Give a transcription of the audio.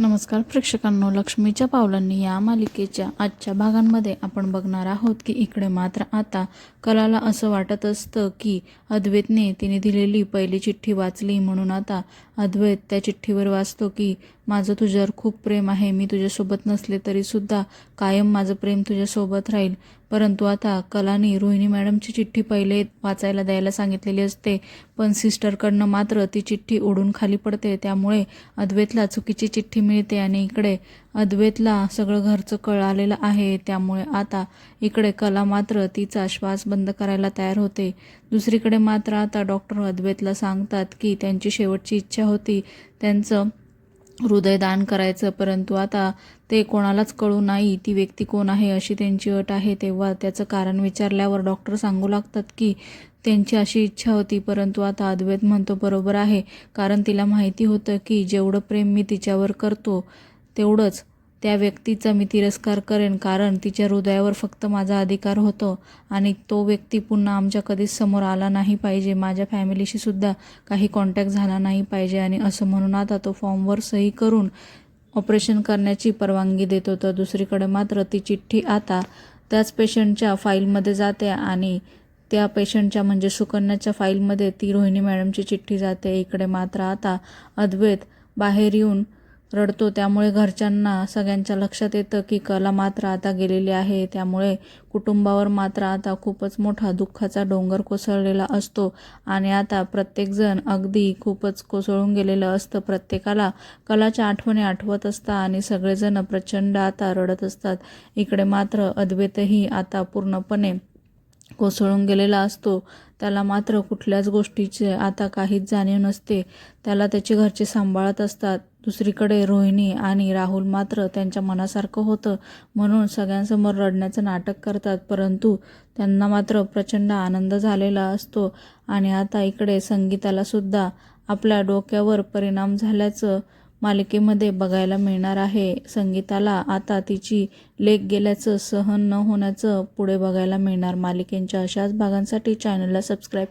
नमस्कार प्रेक्षकांनो लक्ष्मीच्या पावलांनी या मालिकेच्या आजच्या भागांमध्ये आपण बघणार आहोत की इकडे मात्र आता कलाला असं वाटत असतं की अद्वैतने तिने दिलेली पहिली चिठ्ठी वाचली म्हणून आता अद्वैत त्या चिठ्ठीवर वाचतो की माझं तुझ्यावर खूप प्रेम आहे मी तुझ्यासोबत नसले तरीसुद्धा कायम माझं प्रेम तुझ्यासोबत राहील. परंतु आता कलानी रोहिणी मॅडमची चिठ्ठी पहिले वाचायला द्यायला सांगितलेली असते पण सिस्टरकडनं मात्र ती चिठ्ठी उडून खाली पडते. त्यामुळे अद्वैतला चुकीची चिठ्ठी मिळते आणि इकडे अद्वैतला सगळं घरचं कळालेलं आहे. त्यामुळे आता इकडे कला मात्र तिचा श्वास बंद करायला तयार होते. दुसरीकडे मात्र आता डॉक्टर अद्वैतला सांगतात की त्यांची शेवटची इच्छा होती. त्यांचं हृदयदान करायचं परंतु आता ते कोणालाच कळू नाही ती व्यक्ती कोण आहे अशी त्यांची अट आहे. तेव्हा त्याचं कारण विचारल्यावर डॉक्टर सांगू लागतात की त्यांची अशी इच्छा होती परंतु आता अद्वैत म्हणतो बरोबर आहे. कारण तिला माहिती होतं की जेवढं प्रेम मी तिच्यावर करतो तेवढंच त्या व्यक्तीचा मी तिरस्कार करेन कारण तिच्या हृदयावर फक्त माझा अधिकार होतो आणि तो व्यक्ती पुन्हा आमच्या कधीच समोर आला नाही पाहिजे. माझ्या फॅमिलीशी सुद्धा काही कॉन्टॅक्ट झाला नाही पाहिजे आणि असं म्हणून आता तो फॉर्मवर सही करून ऑपरेशन करण्याची परवानगी देतो. तर दुसरीकडे मात्र ती चिठ्ठी आता त्याच पेशंटच्या फाईलमध्ये जाते आणि त्या पेशंटच्या म्हणजे सुकन्याच्या फाईलमध्ये ती रोहिणी मॅडमची चिठ्ठी जाते. इकडे मात्र आता अद्वैत बाहेर येऊन रडतो. त्यामुळे घरच्यांना सगळ्यांच्या लक्षात येतं की कला मात्र आता गेलेली आहे. त्यामुळे कुटुंबावर मात्र आता खूपच मोठा दुःखाचा डोंगर कोसळलेला असतो. आणि आता प्रत्येकजण अगदी खूपच कोसळून गेलेलं असतं. प्रत्येकाला कलाच्या आठवणी आठवत असतात आणि सगळेजण प्रचंड आता रडत असतात. इकडे मात्र अद्वैतही आता पूर्णपणे कोसळून गेलेला असतो. त्याला मात्र कुठल्याच गोष्टीचे आता काहीच जाणीव नसते. त्याला त्याचे घरचे सांभाळत असतात. दुसरीकडे रोहिणी आणि राहुल मात्र त्यांच्या मनासारखं होतं म्हणून सगळ्यांसमोर रडण्याचं नाटक करतात. परंतु त्यांना मात्र प्रचंड आनंद झालेला असतो आणि आता इकडे संगीतालासुद्धा आपल्या डोक्यावर परिणाम झाल्याचं मालिकेमध्ये बघायला मिळणार आहे. संगीताला आता तिची लेख गेल्याचं सहन न होण्याचं पुढे बघायला मिळणार. मालिकेंच्या अशाच भागांसाठी चॅनलला सबस्क्राईब